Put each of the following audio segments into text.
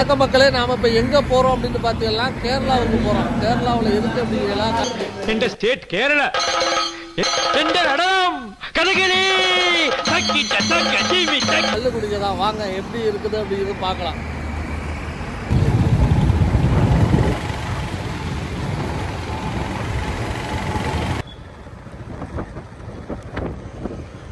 வணக்க மக்களே நாம இப்ப எங்க போறோம் அப்படின்னு பாத்தீங்கன்னா கேரளாவுக்கு போறோம். கேரளாவுல இருக்கு அப்படிங்களா எந்த ஸ்டேட் கேரளா. வாங்க எப்படி இருக்குது அப்படிங்கிறது பார்க்கலாம்.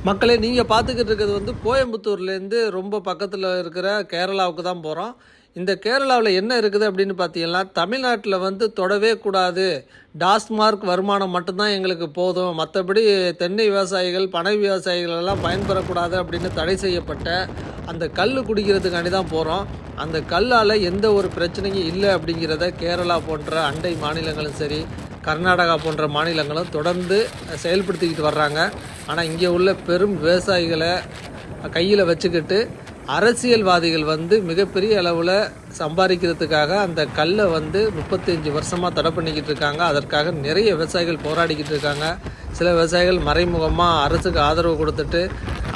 மக்களே நீங்கள் பார்த்துக்கிட்டு இருக்கிறது வந்து கோயம்புத்தூர்லேருந்து ரொம்ப பக்கத்தில் இருக்கிற கேரளாவுக்கு தான் போகிறோம் இந்த கேரளாவில் என்ன இருக்குது அப்படின்னு பார்த்தீங்கன்னா தமிழ்நாட்டில் வந்து தொடவே கூடாது. டாஸ்மார்க் வருமானம் மட்டும்தான் எங்களுக்கு போதும். மற்றபடி தென்னை விவசாயிகள் பனை விவசாயிகள் எல்லாம் பயன்பெறக்கூடாது அப்படின்னு தடை செய்யப்பட்ட அந்த கல் குடிக்கிறதுக்காண்டி தான் போகிறோம் அந்த கல்லால் எந்த ஒரு பிரச்சனையும் இல்லை அப்படிங்கிறத கேரளா போன்ற அண்டை மாநிலங்களும் சரி கர்நாடகா போன்ற மாநிலங்களும் தொடர்ந்து செயல்படுத்திக்கிட்டு வர்றாங்க. ஆனால் இங்கே உள்ள பெரும் விவசாயிகளை கையில் வச்சுக்கிட்டு அரசியல்வாதிகள் வந்து மிகப்பெரிய அளவில் சம்பாதிக்கிறதுக்காக அந்த கல்லை வந்து முப்பத்தஞ்சு வருஷமாக தடை பண்ணிக்கிட்டு இருக்காங்க. அதற்காக நிறைய விவசாயிகள் போராடிக்கிட்டு இருக்காங்க. சில விவசாயிகள் மறைமுகமாக அரசுக்கு ஆதரவு கொடுத்துட்டு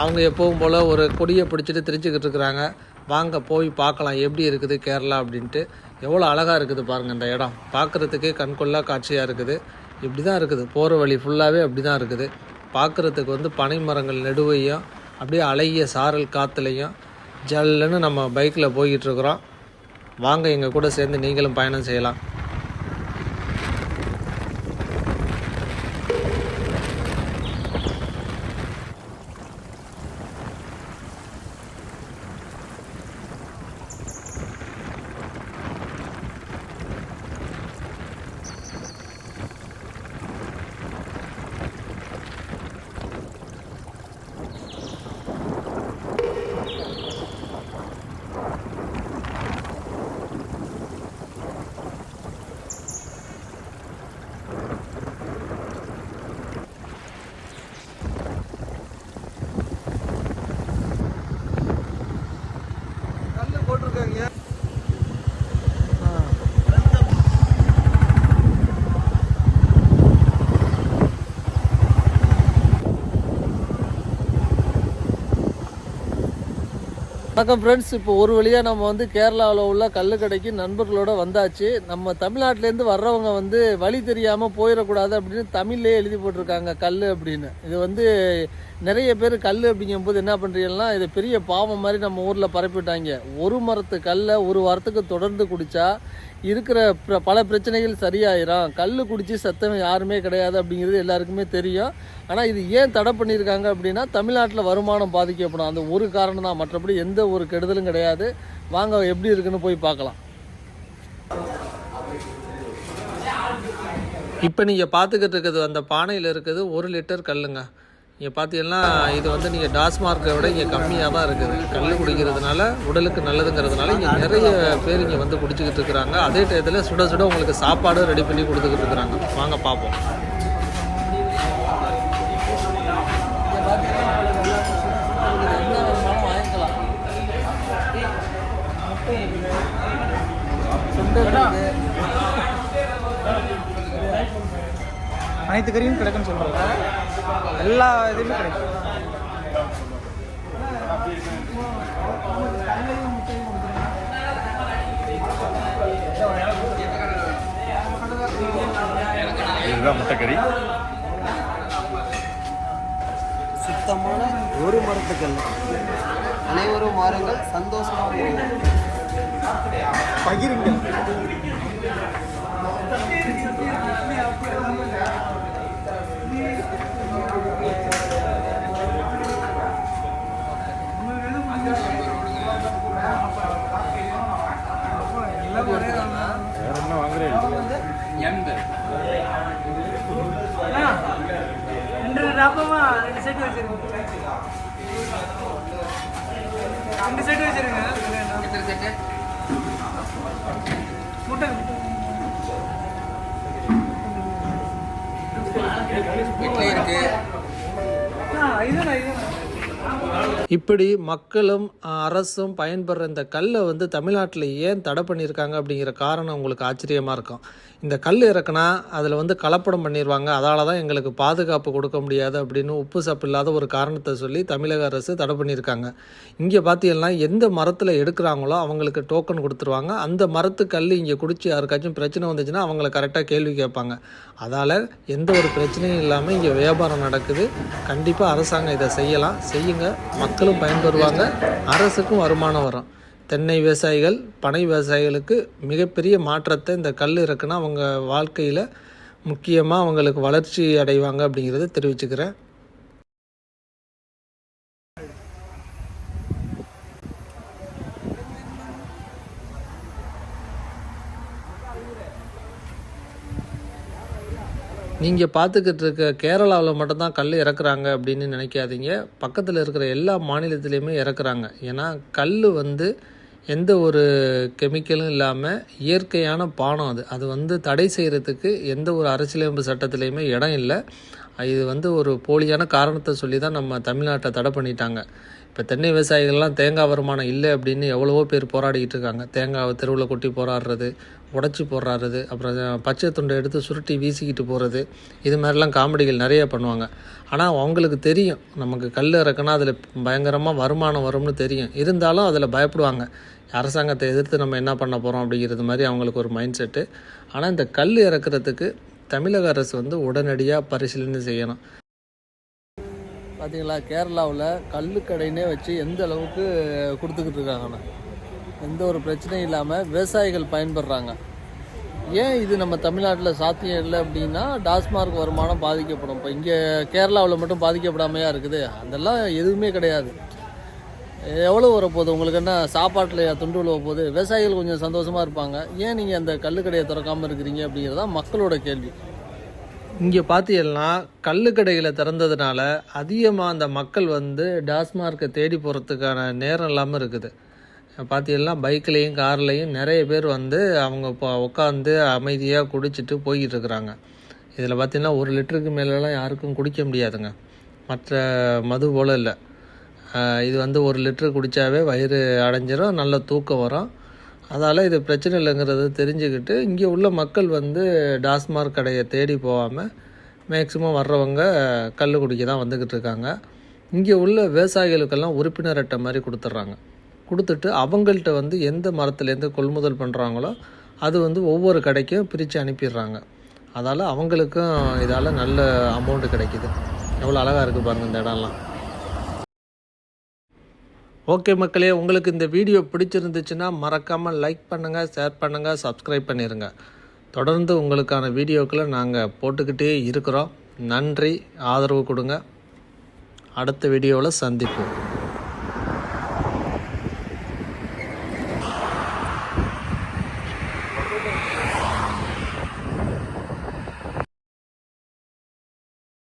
அவங்க எப்பவும் போல் ஒரு கொடியை பிடிச்சிட்டு திரிச்சுக்கிட்டு இருக்கிறாங்க. வாங்க போய் பார்க்கலாம். எப்படி இருக்குது கேரளா அப்படின்ட்டு. எவ்வளோ அழகாக இருக்குது பாருங்கள் இந்த இடம். பார்க்குறதுக்கே கண்கொள்ளா காட்சியாக இருக்குது. இப்படி தான் இருக்குது. போகிற வழி ஃபுல்லாகவே அப்படி தான் இருக்குது. பார்க்குறதுக்கு வந்து பனை மரங்கள் நெடுவையும் அப்படியே அழகிய சாரல் காற்றுலையும் ஜல்லுன்னு நம்ம பைக்கில் போய்கிட்டு இருக்கிறோம். வாங்க எங்கள் கூட சேர்ந்து நீங்களும் பயணம் செய்யலாம் கல் போட்டிருக்காங்க வணக்கம் ஃப்ரெண்ட்ஸ் இப்போ ஒரு வழியாக நம்ம வந்து கேரளாவில் உள்ள கல்லுக்கடைக்கு நண்பர்களோட வந்தாச்சு. நம்ம தமிழ்நாட்டிலேருந்து வர்றவங்க வந்து வழி தெரியாமல் போயிடக்கூடாது அப்படின்னு தமிழ்லேயே எழுதி போட்டிருக்காங்க கல் அப்படின்னு. இது வந்து நிறைய பேர் கல் அப்படிங்கும்போது என்ன பண்ணுறீங்கன்னா இது பெரிய பாவம் மாதிரி நம்ம ஊரில் பரப்பிட்டாங்க ஒரு மரத்து கல்லை ஒரு வாரத்துக்கு தொடர்ந்து குடித்தா இருக்கிற பல பிரச்சனைகள் சரியாயிரும். கல் குடித்து சத்தம் யாருமே கிடையாது அப்படிங்கிறது எல்லாருக்குமே தெரியும். ஆனால் இது ஏன் தடை பண்ணியிருக்காங்க அப்படின்னா தமிழ்நாட்டில் வருமானம் பாதிக்கப்படும். அந்த ஒரு காரணம் தான். மற்றபடி எந்த ஒரு கெடுதலும் கிடையாது. வாங்க எப்படி இருக்குன்னு போய் பார்க்கலாம். இப்போ நீங்கள் பார்த்துக்கிட்டு இருக்கிறது அந்த பானையில் இருக்குது ஒரு லிட்டர் கல்லுங்க. நீங்கள் பார்த்தீங்கன்னா இது வந்து நீங்கள் டாஸ்மார்க்கை விட இங்கே கம்மியாக தான் இருக்குது. கல் குடிக்கிறதுனால உடலுக்கு நல்லதுங்கிறதுனால இங்கே நிறைய பேர் இங்கே வந்து குடிச்சிக்கிட்டு இருக்கிறாங்க. அதே டயத்தில் சுட சுட உங்களுக்கு சாப்பாடும் ரெடி பண்ணி கொடுத்துக்கிட்டு இருக்கிறாங்க. வாங்க பார்ப்போம் அனைத்து கறியும் கிடைக்கும்னு சொல்கிறாங்க எல்லா இதுவுமே கிடைக்கும். இதுதான் முட்டைக்கறி. சுத்தமான ஒரு மரத்துக்கல் அனைவரும் வாருங்கள் சந்தோஷமாக பகிருங்கள். ரெண்டு டாப்பமா ரெண்டு செட்டு வச்சிருங்க ரெண்டு செட்டு வச்சிருங்க முட்டை இட்லி இருக்கு ஆ இதுதான் இப்படி மக்களும் அரசும் பயன்படுற இந்த கல்லை வந்து தமிழ்நாட்டில் ஏன் தடை பண்ணியிருக்காங்க அப்படிங்கிற காரணம் உங்களுக்கு ஆச்சரியமாக இருக்கும். இந்த கல் இறக்குனா அதில் வந்து கலப்படம் பண்ணிடுவாங்க அதால தான் எங்களுக்கு பாதுகாப்பு கொடுக்க முடியாது அப்படின்னு உப்பு சப்பு இல்லாத ஒரு காரணத்தை சொல்லி தமிழக அரசு தடை பண்ணியிருக்காங்க இங்கே பார்த்தீங்கன்னா எந்த மரத்தில் எடுக்கிறாங்களோ அவங்களுக்கு டோக்கன் கொடுத்துருவாங்க. அந்த மரத்து கல் இங்கே குடிச்சு யாருக்காச்சும் பிரச்சனை வந்துச்சுன்னா அவங்கள கரெக்டாக கேள்வி கேட்பாங்க. அதால் எந்த ஒரு பிரச்சனையும் இல்லாமல் இங்கே வியாபாரம் நடக்குது. கண்டிப்பாக அரசாங்கம் இதை செய்யலாம். செய்யுங்க. மக்களும் பயன்பெறுவாங்க. அரசுக்கும் வருமானம் வரும். தென்னை விவசாயிகள் பனை விவசாயிகளுக்கு மிகப்பெரிய மாற்றத்தை இந்த கல் இருக்குன்னா அவங்க வாழ்க்கையில் முக்கியமாக அவங்களுக்கு வளர்ச்சி அடைவாங்க அப்படிங்கிறத தெரிவிச்சுக்கிறேன். நீங்கள் பார்த்துக்கிட்டு இருக்க கேரளாவில் மட்டும்தான் கல் இறக்குறாங்க அப்படின்னு நினைக்காதீங்க. பக்கத்தில் இருக்கிற எல்லா மாநிலத்திலையுமே இறக்குறாங்க. ஏன்னா கல் வந்து எந்த ஒரு கெமிக்கலும் இல்லாமல் இயற்கையான பானம் அது. அது வந்து தடை செய்கிறதுக்கு எந்த ஒரு அரசியலமைப்பு சட்டத்திலையுமே இடம் இல்லை. இது வந்து ஒரு போலியான காரணத்தை சொல்லி தான் நம்ம தமிழ்நாட்டை தடை பண்ணிட்டாங்க. இப்போ தென்னை விவசாயிகள்லாம் தேங்காய் வருமானம் இல்லை அப்படின்னு எவ்வளவோ பேர் போராடிக்கிட்டு இருக்காங்க. தேங்காவை தெருவில் கொட்டி போராடுறது உடச்சி போராடுறது அப்புறம் பச்சை துண்டை எடுத்து சுருட்டி வீசிக்கிட்டு போகிறது இது மாதிரிலாம் காமெடிகள் நிறைய பண்ணுவாங்க. ஆனால் அவங்களுக்கு தெரியும். நமக்கு கல் இறக்குனா அதில் பயங்கரமாக வருமானம் வரும்னு தெரியும். இருந்தாலும் அதில் பயப்படுவாங்க. அரசாங்கத்தை எதிர்த்து நம்ம என்ன பண்ண போகிறோம் அப்படிங்கிறது மாதிரி அவங்களுக்கு ஒரு மைண்ட் செட்டு ஆனால் இந்த கல் இறக்குறதுக்கு தமிழக அரசு வந்து உடனடியாக பரிசீலனை செய்யணும். பார்த்தீங்களா கேரளாவில் கல்லுக்கடைனே வச்சு எந்த அளவுக்கு கொடுத்துக்கிட்டு இருக்காங்கண்ணா எந்த ஒரு பிரச்சனையும் இல்லாமல் விவசாயிகள் பயன்படுறாங்க. ஏன் இது நம்ம தமிழ்நாட்டில் சாத்தியம் இல்லை அப்படின்னா டாஸ்மார்க் வருமானம் பாதிக்கப்படும். இப்போ இங்கே கேரளாவில் மட்டும் பாதிக்கப்படாமையா இருக்குது? அதெல்லாம் எதுவுமே கிடையாது. எவ்வளோ வரப்போகுது? உங்களுக்கு என்ன சாப்பாட்டில் துண்டு விழுவ போகுது? விவசாயிகள் கொஞ்சம் சந்தோஷமாக இருப்பாங்க. ஏன் நீங்கள் அந்த கல்லுக்கடையை திறக்காமல் இருக்கிறீங்க அப்படிங்கிறது தான் மக்களோட கேள்வி. இங்கே பார்த்தீங்கன்னா கல்லுக்கடைகளை திறந்ததுனால அதிகமாக அந்த மக்கள் வந்து டாஸ்மார்க்கை தேடி போகிறதுக்கான நேரம் இல்லாமல் இருக்குது. பார்த்தீங்கன்னா பைக்லேயும் கார்லேயும் நிறைய பேர் வந்து அவங்க இப்போ உட்காந்து அமைதியாக குடிச்சிட்டு போய்கிட்டு இருக்கிறாங்க. இதில் பார்த்தீங்கன்னா ஒரு லிட்டருக்கு மேலெலாம் யாருக்கும் குடிக்க முடியாதுங்க. மற்ற மது போல் இல்லை. இது வந்து ஒரு லிட்டரு குடித்தாவே வயிறு அடைஞ்சிரும் நல்ல தூக்கம் வரும். அதால் இது பிரச்சனை இல்லைங்கிறத தெரிஞ்சுக்கிட்டு இங்கே உள்ள மக்கள் வந்து டாஸ்மார்க் கடையை தேடி போகாமல் மேக்சிமம் வர்றவங்க கல் குடிக்க தான் வந்துக்கிட்டு இருக்காங்க. இங்கே உள்ள விவசாயிகளுக்கெல்லாம் உறுப்பினர் அட்டை மாதிரி கொடுத்துட்றாங்க. கொடுத்துட்டு அவங்கள்ட்ட வந்து எந்த மரத்துலேருந்து கொள்முதல் பண்ணுறாங்களோ அது வந்து ஒவ்வொரு கடைக்கும் பிரித்து அனுப்பிடுறாங்க. அதால் அவங்களுக்கும் இதால் நல்ல அமௌண்ட்டு கிடைக்குது. எவ்வளோ அழகாக இருக்குது பாருங்கள் இந்த இடம்லாம். ஓகே மக்களே உங்களுக்கு இந்த வீடியோ பிடிச்சிருந்துச்சுன்னா மறக்காமல் லைக் பண்ணுங்கள் ஷேர் பண்ணுங்கள் சப்ஸ்கிரைப் பண்ணிடுங்க தொடர்ந்து உங்களுக்கான வீடியோக்களை நாங்கள் போட்டுக்கிட்டே இருக்கிறோம். நன்றி ஆதரவு கொடுங்க. அடுத்த வீடியோவில் சந்திப்போம்.